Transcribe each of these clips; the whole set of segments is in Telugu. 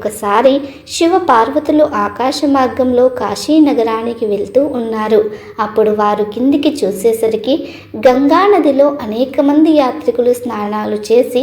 ఒకసారి శివ పార్వతులు ఆకాశ మార్గంలో కాశీ నగరానికి వెళ్తూ ఉన్నారు. అప్పుడు వారు కిందికి చూసేసరికి గంగా నదిలో అనేక మంది యాత్రికులు స్నానాలు చేసి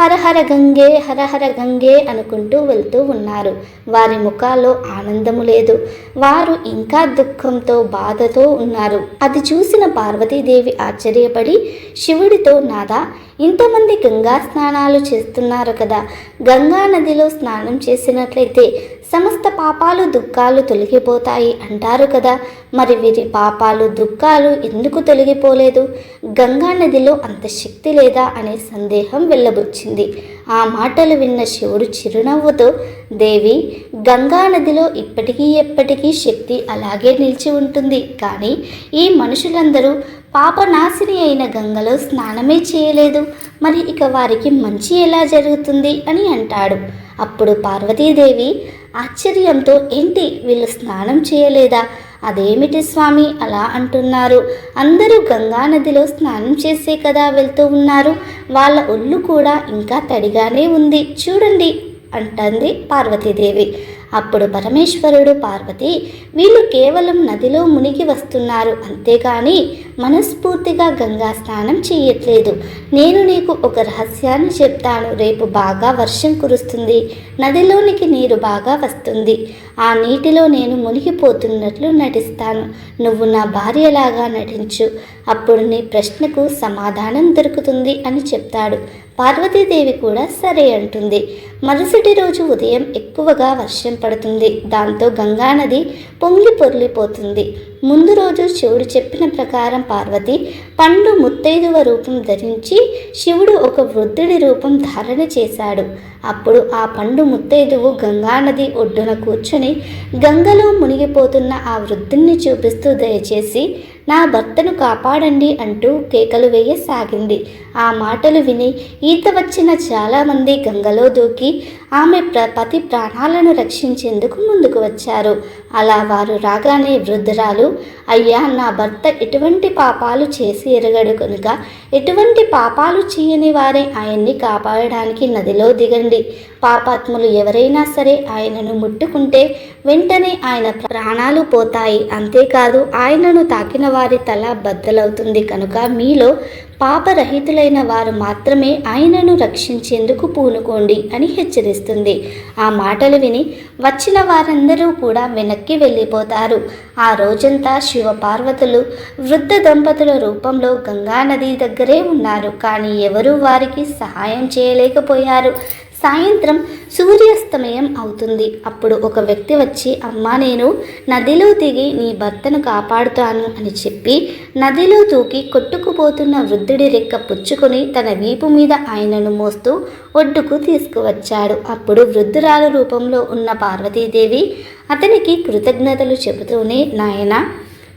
హరహర గంగే హరహర గంగే అనుకుంటూ వెళ్తూ ఉన్నారు. వారి ముఖాల్లో ఆనందము లేదు. వారు ఇంకా దుఃఖంతో బాధతో ఉన్నారు. అది చూసిన పార్వతీదేవి ఆశ్చర్యపడి శివుడితో నాదా? ఇంతమంది గంగా స్నానాలు చేస్తున్నారు కదా. గంగా నదిలో స్నానం చేసినట్లయితే సమస్త పాపాలు దుఃఖాలు తొలగిపోతాయి అంటారు కదా. మరి వీరి పాపాలు దుఃఖాలు ఎందుకు తొలగిపోలేదు? గంగా నదిలో అంత శక్తి లేదా అనే సందేహం వెళ్ళబుచ్చింది ఆ మాటలు విన్న శివుడు చిరునవ్వుతో దేవి గంగా నదిలో ఇప్పటికీ ఎప్పటికీ శక్తి అలాగే నిలిచి ఉంటుంది. కానీ ఈ మనుషులందరూ పాపనాశిని అయిన గంగలో స్నానమే చేయలేదు. మరి ఇక వారికి మంచి ఎలా జరుగుతుంది అని అంటాడు. అప్పుడు పార్వతీదేవి ఆశ్చర్యంతో ఏంటి వీళ్ళు స్నానం చేయలేదా? అదేమిటి స్వామి అలా అంటున్నారు? అందరూ గంగా నదిలో స్నానం చేసే కదా వెళ్తూ ఉన్నారు. వాళ్ళ ఒళ్ళు కూడా ఇంకా తడిగానే ఉంది. చూడండి అంటుంది పార్వతీదేవి. అప్పుడు పరమేశ్వరుడు పార్వతి వీళ్ళు కేవలం నదిలో మునిగి వస్తున్నారు. అంతేగాని మనస్ఫూర్తిగా గంగా స్నానం చేయట్లేదు నేను నీకు ఒక రహస్యాన్ని చెప్తాను. రేపు బాగా వర్షం కురుస్తుంది. నదిలోనికి నీరు బాగా వస్తుంది. ఆ నీటిలో నేను మునిగిపోతున్నట్లు నటిస్తాను. నువ్వు నా భార్యలాగా నటించు. అప్పుడు నీ ప్రశ్నకు సమాధానం దొరుకుతుంది అని చెప్తాడు. పార్వతీదేవి కూడా సరే అంటుంది. మరుసటి రోజు ఉదయం ఎక్కువగా వర్షం పడుతుంది. దాంతో గంగా నది పొంగి పొర్లిపోతుంది. ముందు రోజు శివుడు చెప్పిన ప్రకారం పార్వతి పండు ముత్తైదువ రూపం ధరించి శివుడు ఒక వృద్ధుడి రూపం ధారణ చేశాడు. అప్పుడు ఆ పండు ముత్తైదువు గంగానది ఒడ్డున కూర్చుని గంగలో మునిగిపోతున్న ఆ వృద్ధుణ్ణి చూపిస్తూ దయచేసి నా భర్తను కాపాడండి అంటూ కేకలు వేయసాగింది. ఆ మాటలు విని ఈత వచ్చిన చాలామంది గంగలో దూకి ఆమె ప్ర పతి ప్రాణాలను రక్షించేందుకు ముందుకు వచ్చారు. అలా వారు రాగానే వృద్ధురాలు అయ్యా నా భర్త ఎటువంటి పాపాలు చేసి ఎరగడు కనుక ఎటువంటి పాపాలు చేయని వారే ఆయన్ని కాపాడడానికి నదిలో దిగండి. పాపాత్ములు ఎవరైనా సరే ఆయనను ముట్టుకుంటే వెంటనే ఆయన ప్రాణాలు పోతాయి. అంతేకాదు ఆయనను తాకిన వారి తల బద్దలవుతుంది కనుక మీలో పాపరహితులైన వారు మాత్రమే ఆయనను రక్షించేందుకు పూనుకోండి అని హెచ్చరిస్తుంది. ఆ మాటలు విని వచ్చిన వారందరూ కూడా వెనక్కి వెళ్ళిపోతారు. ఆ రోజంతా శివపార్వతులు వృద్ధ దంపతుల రూపంలో గంగానది దగ్గరే ఉన్నారు. కానీ ఎవరూ వారికి సహాయం చేయలేకపోయారు. సాయంత్రం సూర్యాస్తమయం అవుతుంది. అప్పుడు ఒక వ్యక్తి వచ్చి అమ్మా నేను నదిలో దిగి నీ భర్తను కాపాడుతాను అని చెప్పి నదిలో దూకి కొట్టుకుపోతున్న వృద్ధుడి రెక్క పుచ్చుకొని తన వీపు మీద ఆయనను మోస్తూ ఒడ్డుకు తీసుకువచ్చాడు. అప్పుడు వృద్ధురాల రూపంలో ఉన్న పార్వతీదేవి అతనికి కృతజ్ఞతలు చెబుతూనే నాయన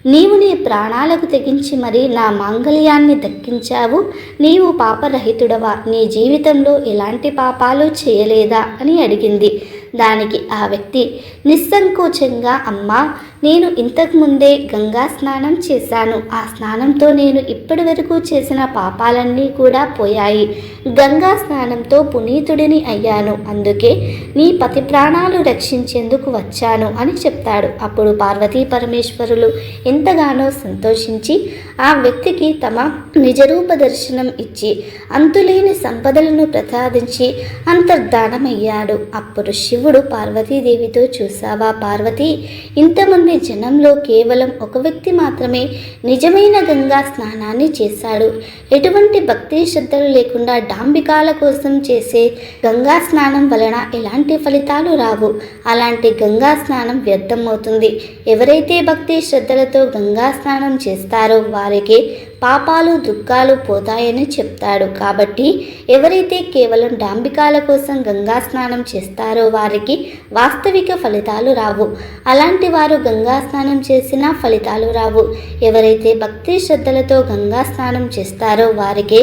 నీవు నీ ప్రాణాలకు తెగించి మరి నా మాంగళ్యాన్ని దక్కించావు. నీవు పాపరహితుడవా? నీ జీవితంలో ఎలాంటి పాపాలు చేయలేదా? అని అడిగింది. దానికి ఆ వ్యక్తి నిస్సంకోచంగా అమ్మా నేను ఇంతకుముందే గంగా స్నానం చేశాను. ఆ స్నానంతో నేను ఇప్పటి వరకు చేసిన పాపాలన్నీ కూడా పోయాయి. గంగా స్నానంతో పునీతుడిని అయ్యాను. అందుకే నీ పతి ప్రాణాలు రక్షించేందుకు వచ్చాను అని చెప్తాడు. అప్పుడు పార్వతీ పరమేశ్వరులు ఎంతగానో సంతోషించి ఆ వ్యక్తికి తమ నిజరూప దర్శనం ఇచ్చి అంతులేని సంపదలను ప్రసాదించి అంతర్ధానమయ్యాడు. అప్పుడు శివుడు పార్వతీదేవితో చూసావా పార్వతి? ఇంతమంది జనంలో కేవలం ఒక వ్యక్తి మాత్రమే నిజమైన గంగా స్నానాన్ని చేశాడు. ఎటువంటి భక్తి శ్రద్ధలు లేకుండా డాంబికాల కోసం చేసే గంగా స్నానం వలన ఎలాంటి ఫలితాలు రావు? అలాంటి గంగా స్నానం వ్యర్థమవుతుంది. ఎవరైతే భక్తి శ్రద్ధలతో గంగా స్నానం చేస్తారో వారికి పాపాలు దుఃఖాలు పోతాయని చెప్తాడు. కాబట్టి ఎవరైతే కేవలం డాంబికాల కోసం గంగా స్నానం చేస్తారో వారికి వాస్తవిక ఫలితాలు రావు. అలాంటి వారు గంగా స్నానం చేసినా ఫలితాలు రావు. ఎవరైతే భక్తి శ్రద్ధలతో గంగా స్నానం చేస్తారో వారికి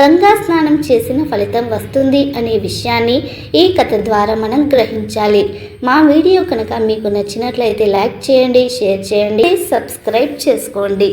గంగా స్నానం చేసిన ఫలితం వస్తుంది అనే విషయాన్ని ఈ కథ ద్వారా మనం గ్రహించాలి. మా వీడియో కనుక మీకు నచ్చినట్లయితే లైక్ చేయండి షేర్ చేయండి సబ్స్క్రైబ్ చేసుకోండి.